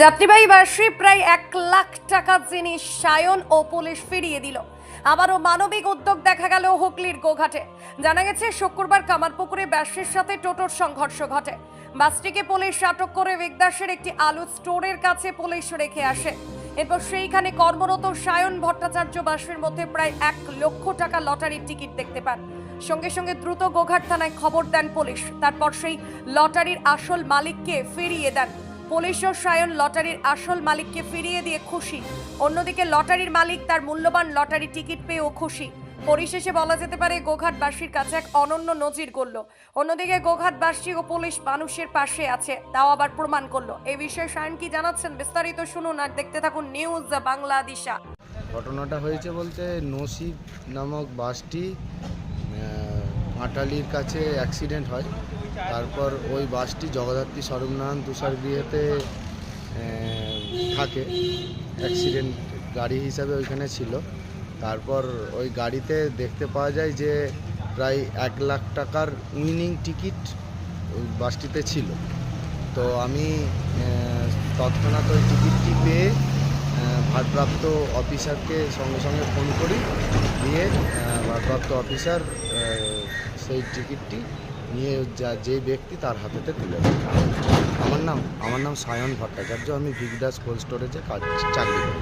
যাত্রীবাহী বাসে প্রায় এক লাখ টাকা জিনিস সায়ন ও পুলিশ ফিরিয়ে দিল। আবারও মানবিক উদ্যোগ দেখা গেল হুগলির গোঘাটে। জানা গেছে, শুক্রবার কামারপুকুরে বাসের সাথে টোটোর সংঘর্ষ ঘটে। বাসটিকে পুলিশ আটক করে বিগদাসের একটি আলু স্টোরের কাছে পুলিশ রেখে আসে। এরপর সেইখানে কর্মরত সায়ন ভট্টাচার্য বাসের মধ্যে প্রায় এক লক্ষ টাকা লটারির টিকিট দেখতে পান। সঙ্গে সঙ্গে দ্রুত গোঘাট থানায় খবর দেন পুলিশ। তারপর সেই লটারির আসল মালিককে ফিরিয়ে দেন। পুলিশ ও সায়ন লটারির আসল মালিককে ফিরিয়ে দিয়ে খুশি। অন্যদিকে লটারির মালিক তার মূল্যবান লটারি টিকিট পেয়েও খুশি। পরিশেষে বলা যেতে পারে, গোঘাটবাসীর কাছে এক অনন্য নজির করল অন্যদিকে গোঘাটবাসী ও পুলিশ মানুষের পাশে আছে, তাও আবার প্রমাণ করল। এই বিষয়ে সায়ন কি জানাচ্ছেন বিস্তারিত শুনুন আর দেখতে থাকুন নিউজ বাংলাদেশা। ঘটনাটা হয়েছে বলতে নসিব নামক বাসটি আহ, পাটালির কাছে অ্যাক্সিডেন্ট হয়। তারপর ওই বাসটি জগদ্ধাত্রী স্বরূপনারায়ণ তুষার গৃহেতে থাকে। অ্যাক্সিডেন্ট গাড়ি হিসাবে ওইখানে ছিল। তারপর ওই গাড়িতে দেখতে পাওয়া যায় যে প্রায় এক লাখ টাকার উইনিং টিকিট ওই বাসটিতে ছিল। তো আমি তৎক্ষণাৎ ওই টিকিটটি পেয়ে ভারপ্রাপ্ত অফিসারকে সঙ্গে সঙ্গে ফোন করি, দিয়ে ভারপ্রাপ্ত অফিসার সেই টিকিটটি নিয়ে যা, যে ব্যক্তি তার হাতেতে তুলে আমার নাম আমার নাম সায়ন ভট্টাচার্য, আমি বিগদাস কোল্ড স্টোরেজে কাজ, চাকরি করি।